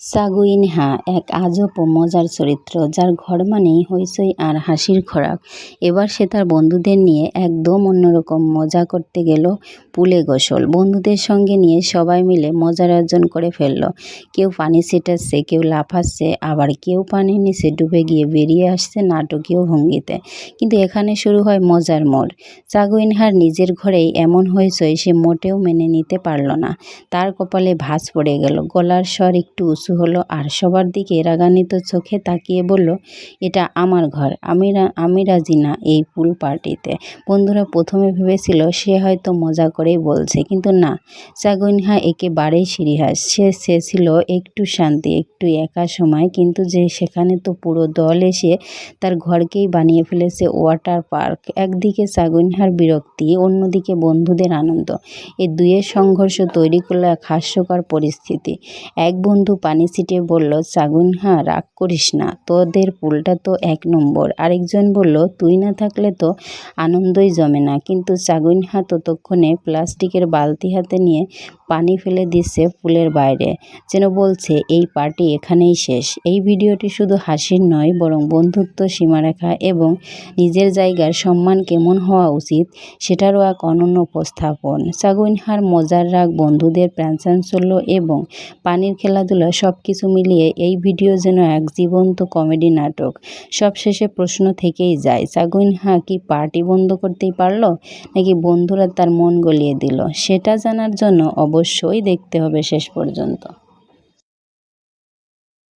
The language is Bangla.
সাগুইনহা এক আজব ও মজার চরিত্র, যার ঘর মানেই হইচই আর হাসির খোরাক। এবার সে তার বন্ধুদের নিয়ে একদম অন্যরকম মজা করতে গেল পুলে গোসল। বন্ধুদের সঙ্গে নিয়ে সবাই মিলে মজার অর্জন করে ফেলল। কেউ পানি ছিটাচ্ছে, কেউ লাফাচ্ছে আবার কেউ পানির নিচে ডুবে গিয়ে বেরিয়ে আসছে নাটকীয় ভঙ্গিতে। কিন্তু এখানে শুরু হয় মজার মোড়। সাগুইনহার নিজের ঘরেই এমন হইচই সে মোটেও মেনে নিতে পারল না। তার কপালে ভাঁজ পড়ে গেল, গলার স্বর একটু উঁচু হলো আর সবার দিকে রাগান্বিত চোখে তাকিয়ে বলল, এটা আমার ঘর আমি আমি রাজি না এই পুল পার্টিতে। বন্ধুরা প্রথমে ভেবেছিল সে হয়তো মজা করেই বলছে, কিন্তু না। চাগুনহা একেবারেই সিরিয়াস। সে চেয়েছিল একটু শান্তি, একটু একা সময়, কিন্তু যে সেখানে তো পুরো দল এসে তার ঘরকেই বানিয়ে ফেলেছে ওয়াটার পার্ক। একদিকে চাগুনহার বিরক্তি, অন্যদিকে বন্ধুদের আনন্দ। এই দুয়ের সংঘর্ষ তৈরি করল এক হাস্যকর পরিস্থিতি। এক বন্ধু পানি পানি ছিটিয়ে বলল চাগুনহা রাগ করিস না, তোদের পুলটা তো এক নম্বর। আরেকজন বলল, তুই না থাকলে তো আনন্দই জমে না, কিন্তু চাগুনহা ততক্ষণে প্লাস্টিকের বালতি হাতে নিয়ে পানি ফেলে দিচ্ছে পুলের বাইরে। যেন বলছে, এই পার্টি এখানেই শেষ। এই ভিডিওটি শুধু হাসির নয়, বরং বন্ধুত্ব, সীমারেখা এবং নিজের জায়গার সম্মান কেমন হওয়া উচিত সেটারও এক অনন্য উপস্থাপন। সাগুইনহার মজার রাগ বন্ধুদের প্রাণ প্রাণচাঞ্চল্য এবং পানির খেলাধুলা সব কিছু মিলিয়ে এই ভিডিও যেন এক জীবন্ত কমেডি নাটক। সবশেষে প্রশ্ন থেকেই যায় সাগুইনহা কি পার্টি বন্ধ করতেই পারল, নাকি বন্ধুরা তার মন গলিয়ে দিল? সেটা জানার জন্য অবশ্যই দেখতে হবে শেষ পর্যন্ত।